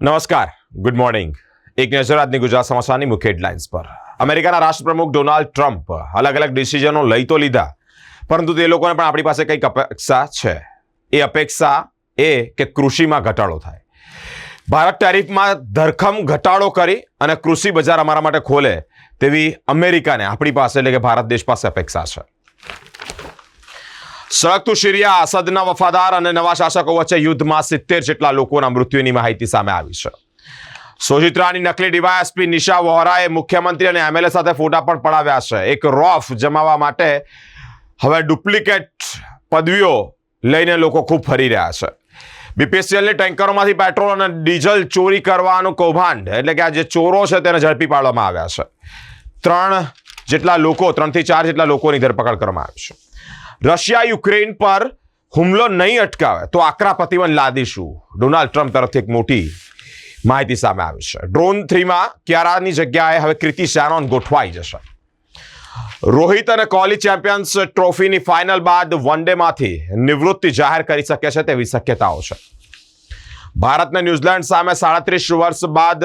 નમસ્કાર. Good morning એક નજર આજની ગુજરાત સમાચારની મુખ્ય હેડલાઇન્સ પર. અમેરિકાના રાષ્ટ્રપ્રમુખ ડોનાલ્ડ ટ્રમ્પ અલગ અલગ ડિસિઝનો લઈ તો લીધા, પરંતુ તે લોકોને પણ આપણી પાસે કંઈક અપેક્ષા છે. એ અપેક્ષા એ કે કૃષિમાં ઘટાડો થાય. ભારત ટેરિફમાં ધરખમ ઘટાડો કરી અને કૃષિ બજાર અમારા માટે ખોલે તેવી અમેરિકાને આપણી પાસે એટલે કે ભારત દેશ પાસે અપેક્ષા છે. સળગતું સિરિયા અસદના વફાદાર અને નવા શાસકો વચ્ચે યુદ્ધમાં સિત્તેર જેટલા લોકોના મૃત્યુની માહિતી સામે આવી છે. સોજિત્રાની નકલી ડીવાયએસપી નિશા વોહરાએ મુખ્યમંત્રી અને એમએલએ સાથે ફોટા પણ પડાવ્યા છે. એક રોફ જમાવવા માટે હવે ડુપ્લિકેટ પદવીઓ લઈને લોકો ખૂબ ફરી રહ્યા છે. બીપીસીએલની ટેન્કરોમાંથી પેટ્રોલ અને ડીઝલ ચોરી કરવાનું કૌભાંડ, એટલે કે આ જે ચોરો છે તેને ઝડપી પાડવામાં આવ્યા છે. ત્રણ જેટલા લોકો, ત્રણથી ચાર જેટલા લોકોની ધરપકડ કરવામાં આવી છે. રશિયા યુક્રેન પર હુમલો નહીં અટકાવે તો આકરા પ્રતિબંધ લાદીશું. ડોનાલ્ડ ટ્રમ્પ તરફથી એક મોટી માહિતી સામે આવી છે. ડ્રોન થ્રીમાં ક્યારાની જગ્યાએ હવે કૃતિ શેનોન ગોઠવાઈ જશે. રોહિત અને કોહલી ચેમ્પિયન્સ ટ્રોફીની ફાઇનલ બાદ વન ડેમાંથી નિવૃત્તિ જાહેર કરી શકે છે તેવી શક્યતાઓ છે. ભારતને ન્યૂઝીલેન્ડ સામે સાડત્રીસ વર્ષ બાદ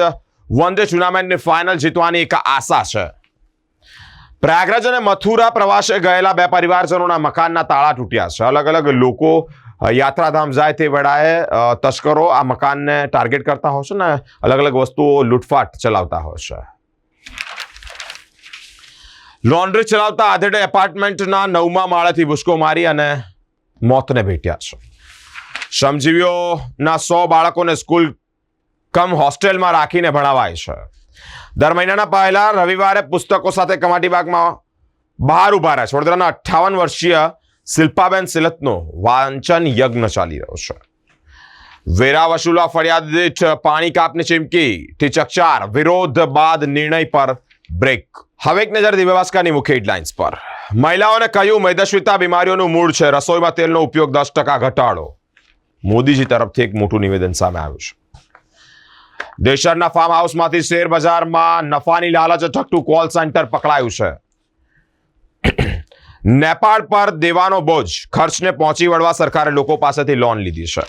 વન ડે ટુર્નામેન્ટની ફાઇનલ જીતવાની એક આશા છે. પ્રયાગરાજ અને મથુરા પ્રવાસે ગયેલા બે પરિવારજનોના મકાનના તાળા તૂટ્યા છે. અલગ અલગ લોકો યાત્રાધામ જાય તે વેળાએ તસ્કરો આ મકાનને ટાર્ગેટ કરતા હોય છે ને, અલગ અલગ વસ્તુઓ લૂંટફાટ ચલાવતા હોય છે. લોન્ડ્રી ચલાવતા આધેડે એપાર્ટમેન્ટના નવમા માળેથી ભૂસકો મારી અને મોતને ભેટ્યા છે. શ્રમજીવીઓના સો બાળકોને સ્કૂલ કમ હોસ્ટેલમાં રાખીને ભણાવાય છે. દર મહિનાના પહેલા રવિવારે પુસ્તકો સાથે કમાટીબાગમાં બહાર ઊભા રહ્યા છે. વડોદરાના અઠ્ઠાવન વર્ષીય શિલ્પાબેન સિલતનો વાંચન યજ્ઞ ચાલી રહ્યો છે. વેરા વસૂલા ફરિયાદ પાણી કાપની ચીમકી થી ચકચાર. વિરોધ બાદ નિર્ણય પર બ્રેક. હવે એક નજર દિવ્યવાસ્કાની મુખ્ય હેડલાઇન્સ પર. મહિલાઓને કહ્યું, મેદસ્વીતા બીમારીઓનું મૂળ છે. રસોઈમાં તેલનો ઉપયોગ દસ ટકા ઘટાડો. મોદીજી તરફથી એક મોટું નિવેદન સામે આવ્યું છે. દેશરના ફાર્મ હાઉસમાંથી શેર બજારમાં નફાની લાલચ ઠગતું કોલ સેન્ટર પકડાયું છે. નેપાળ પર દેવાનો બોજ. ખર્ચને પહોંચી વળવા સરકારે લોકો પાસેથી લોન લીધી છે.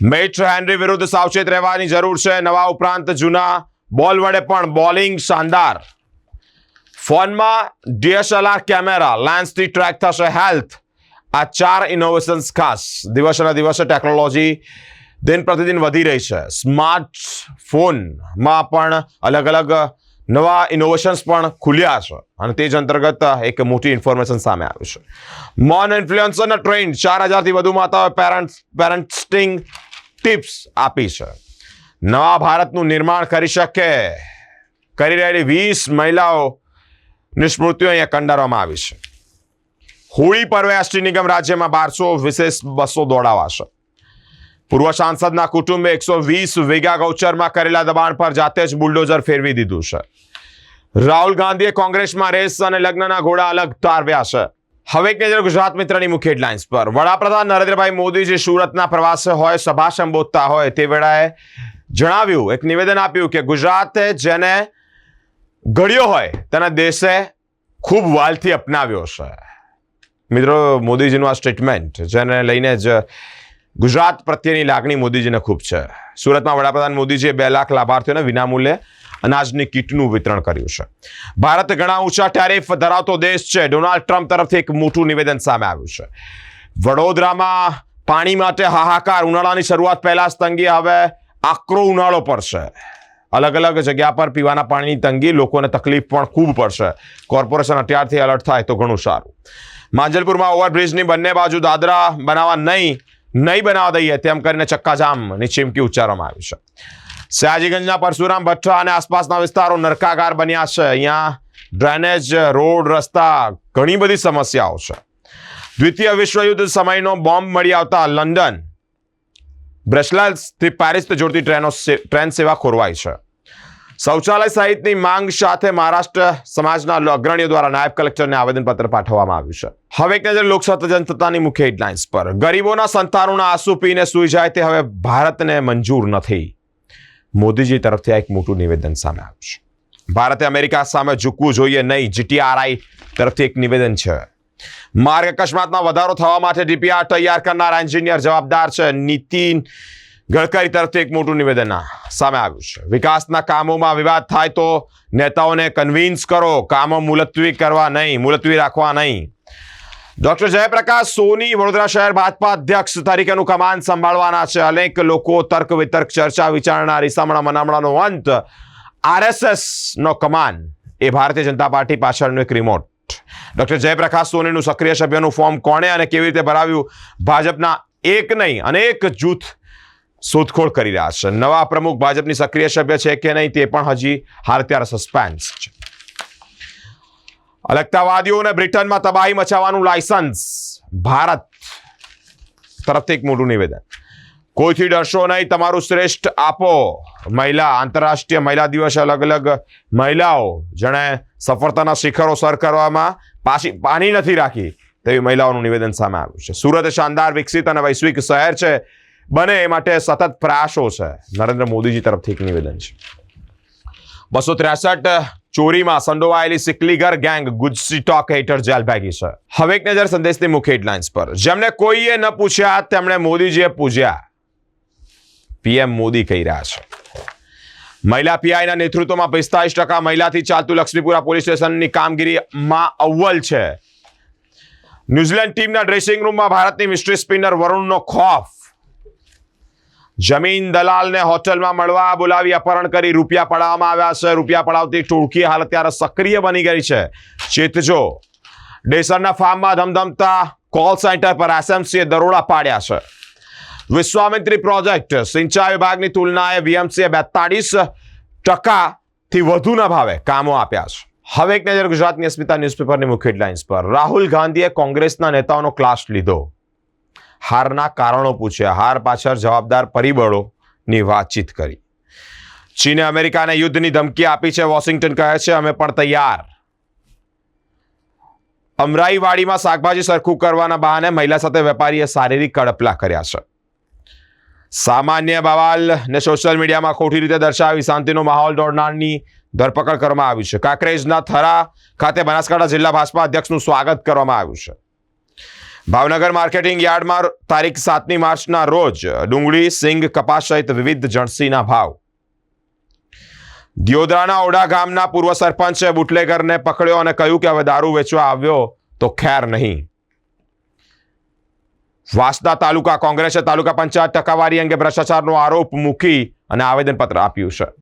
મેચ હેનરી વિરુદ્ધ સાવચેત રહેવાની જરૂર છે. નવા ઉપરાંત જૂના બોલ વડે પણ બોલિંગ શાનદાર. ફોનમાં ડીએસએલઆર કેમેરા. લેન્સથી ટ્રેક થશે હેલ્થ આ ચાર ઇનોવેશન્સ ખાસ. દિવસેના દિવસે ટેકનોલોજી દિન પ્રતિદિન વધી રહી છે. સ્માર્ટ ફોનમાં પણ અલગ અલગ નવા ઇનોવેશન્સ પણ ખુલ્યા છે અને તે જ અંતર્ગત એક મોટી ઇન્ફોર્મેશન સામે આવ્યું છે. મોન ઇન્ફ્લુએન્સરના ટ્રેન્ડ ચાર હજારથી વધુ માતાઓએ પેરેન્ટ પેરેન્ટિંગ ટિપ્સ આપી છે. નવા ભારતનું નિર્માણ કરી શકે. કરી રહેલી વીસ મહિલાઓ સ્મૃતિઓ અહીંયા કંડારવામાં આવી છે. હોળી પર્વે એસટી નિગમ રાજ્યમાં બારસો વિશેષ બસો દોડાવાશે. પૂર્વ સાંસદના કુટુંબે એકસો વીસ વીઘા ગૌચરમાં કરેલા દબાણ પર જાતે જ બુલડોઝર ફેરવી દીધું છે. રાહુલ ગાંધીએ કોંગ્રેસમાં રેસ અને લગ્નના ઘોડા અલગ તારવ્યા છે. હવે એક નજર ગુજરાત મિત્રની મુખ્ય હેડલાઇન્સ પર. વડાપ્રધાન નરેન્દ્રભાઈ મોદીજી સુરતના પ્રવાસે હોય, સભા સંબોધતા હોય તે વેળાએ જણાવ્યું, એક નિવેદન આપ્યું કે ગુજરાતે જેને ઘડ્યો હોય, તેના દેશે ખૂબ વાલથી અપનાવ્યો છે. મિત્રો, મોદીજીનું આ સ્ટેટમેન્ટ જેને લઈને જ ગુજરાત પ્રત્યેની લાગણી મોદીજીને ખૂબ છે. સુરતમાં વડાપ્રધાન મોદીજીએ બે લાખ લાભાર્થીઓને વિનામૂલ્યે અનાજની કીટનું વિતરણ કર્યું છે. ભારત ઘણા ઊંચા ટેરિફ ધરાવતો દેશ છે. ડોનાલ્ડ ટ્રમ્પ તરફથી એક મોટું નિવેદન સામે આવ્યું છે. વડોદરામાં પાણી માટે હાહાકાર ઉનાળાની શરૂઆત પહેલા જ તંગી, હવે આકરો ઉનાળો પડશે અલગ અલગ જગ્યા પર પીવાના પાણીની તંગી લોકોને તકલીફ પણ ખૂબ પડશે. કોર્પોરેશન અત્યારથી એલર્ટ થાય તો ઘણું સારું. માંજલપુરમાં ઓવરબ્રિજની બંને બાજુ દાદરા બનાવવા નહીં નહીં બનાવવા દઈએ તેમ કરીને ચક્કાજામની ચીમકી ઉચ્ચારવામાં આવી છે. સયાજીગંજના પરશુરામ ભઠ્ઠા અને આસપાસના વિસ્તારો નરકાગાર બન્યા છે. અહીંયા ડ્રેનેજ, રોડ, રસ્તા ઘણી બધી સમસ્યાઓ છે. દ્વિતીય વિશ્વયુદ્ધ સમયનો બોમ્બ મળી આવતા લંડન બ્રસેલ્સથી પેરિસ જોડતી ટ્રેનો ટ્રેન સેવા ખોરવાઈ છે. શૌચાલય સહિતની માંગ સાથે મહારાષ્ટ્ર સમાજના અગ્રણીઓ દ્વારા નાયબ કલેક્ટરને આવેદનપત્ર પાઠવવામાં આવ્યું છે. હવે એક નજર લોકસત્તા જનતાની મુખ્ય હેડલાઇન્સ પર. ગરીબોના સંતાનોના આંસુ પીને સૂઈ જાય તે હવે ભારતને મંજૂર નથી. મોદીજી તરફથી આ એક મોટું નિવેદન સામે આવ્યું છે. ભારતે અમેરિકા સામે ઝૂકવું જોઈએ નહીં. જીટીઆરઆઈ તરફથી એક નિવેદન છે. માર્ગ અકસ્માતમાં વધારો થવા માટે ડીપીઆર તૈયાર કરનાર એન્જિનિયર જવાબદાર છે નીતિન ગડકરી તરફથી એક મોટું નિવેદન સામે આવ્યું છે. વિકાસના કામોમાં વિવાદ થાય તો નેતાઓને કન્વિન્સ કરો, કામો મુલતવી કરવા નહીં, મુલતવી રાખવા નહીં. ડોક્ટર જયપ્રકાશ સોની વડોદરા શહેર ભાજપા અધ્યક્ષ તરીકેનું કમાન સંભાળવાના છે. અનેક લોકો તર્ક વિતર્ક ચર્ચા વિચારણા રીસામણા મનામણાનો અંત આરએસએસનો કમાન એ ભારતીય જનતા પાર્ટી પાછળનું એક રિમોટ ડોક્ટર જયપ્રકાશ સોનીનું સક્રિય સભ્યનું ફોર્મ કોણે અને કેવી રીતે ભરાવ્યું? ભાજપના એક નહીં, અનેક જૂથ શોધખોળ કરી રહ્યા છે. નવા પ્રમુખ ભાજપની સક્રિય સભ્ય છે કે નહીં તે પણ હજી હાલ ત્યારે સસ્પેન્સ છે. અલગતાવાદીઓને બ્રિટનમાં તબાહી મચાવવાનું લાયસન્સ ભારત તરફથી એક મોટું નિવેદન. કોઈથી ડરશો નહીં, તમારું શ્રેષ્ઠ આપો. મહિલા, આંતરરાષ્ટ્રીય મહિલા દિવસે અલગ અલગ મહિલાઓ. જેણે સફળતાના શિખરો સર કરવામાં પાછી પાણી નથી રાખી તેવી મહિલાઓનું નિવેદન સામે આવ્યું છે. સુરત શાનદાર વિકસિત અને વૈશ્વિક શહેર છે. બને એ માટે સતત પ્રયાસો છે. નરેન્દ્ર મોદીજી તરફથી એક નિવેદન છે. બસો ત્રેસઠ ચોરીમાં સંડોવાયેલી સિકલીગર ગેંગ ગુજસી ટોક હેઠળ જેલ ભાગી છે. હવે એક નજર સંદેશની મુખ્ય હેડલાઇન્સ પર. જેમને કોઈએ ન પૂછ્યા, તેમણે મોદીજીએ પૂછ્યા પીએમ મોદી કહી રહ્યા છે. મહિલા પીઆઈના નેતૃત્વમાં પિસ્તાલીસ ટકા મહિલાથી ચાલતું લક્ષ્મીપુરા પોલીસ સ્ટેશનની કામગીરીમાં અવ્વલ છે. ન્યુઝીલેન્ડ ટીમના ડ્રેસિંગ રૂમમાં ભારતની મિસ્ટ્રી સ્પિનર વરુણનો ખોફ. જમીન દલાલને હોટલમાં મળવા બોલાવી અપહરણ કરી રૂપિયા પડાવવામાં આવ્યા છે. રૂપિયા પડાવતી ટોળકી હાલ અત્યારે સક્રિય બની ગઈ છે. ચેતજો ડેસરના ફાર્મમાં ધમધમતા કોલ સેન્ટર પર એસએમસીએ દરોડા પાડ્યા છે. વિશ્વામિત્રી પ્રોજેક્ટ સિંચાઈ વિભાગની તુલનાએ વીએમસીએ બેતાળીસ ટકાથી વધુના ભાવે કામો આપ્યા છે. હવે એક નજર ગુજરાતની અસ્મિતા ન્યૂઝપેપરની મુખ્ય હેડલાઇન્સ પર. રાહુલ ગાંધીએ કોંગ્રેસના નેતાઓનો ક્લાસ લીધો. હારના કારણો પૂછ્યા. હાર પાછળ જવાબદાર પરિબળોની વાતચીત કરી. ચીને અમેરિકાને યુદ્ધની ધમકી આપી છે, વોશિંગ્ટન કહે છે, અમે પણ તૈયાર. અમરાઈવાડીમાં શાકભાજી સરખું કરવાના બહાને મહિલા સાથે વેપારીએ શારીરિક કડપલા કર્યા છે. સામાન્ય બવાલ ને સોશિયલ મીડિયામાં ખોટી રીતે દર્શાવી શાંતિનો માહોલ દોડનારની ધરપકડ કરવામાં આવી છે. કાંકરેજના થરા ખાતે બનાસકાંઠા જિલ્લા ભાજપા અધ્યક્ષનું સ્વાગત કરવામાં આવ્યું છે. ભાવનગર માર્કેટિંગ યાર્ડમાં તારીખ સાતમી માર્ચના રોજ ડુંગળી, સિંગ, કપાસ સહિત વિવિધ જણસીના ભાવ. દિયોદરાના ઓડા ગામના પૂર્વ સરપંચે બુટલેગરને પકડ્યો અને કહ્યું કે હવે દારૂ વેચવા આવ્યો તો ખેર નહીં. વાસદા તાલુકા કોંગ્રેસે તાલુકા પંચાયત ટકાવારી અંગે ભ્રષ્ટાચારનો આરોપ મૂકી અને આવેદનપત્ર આપ્યું છે.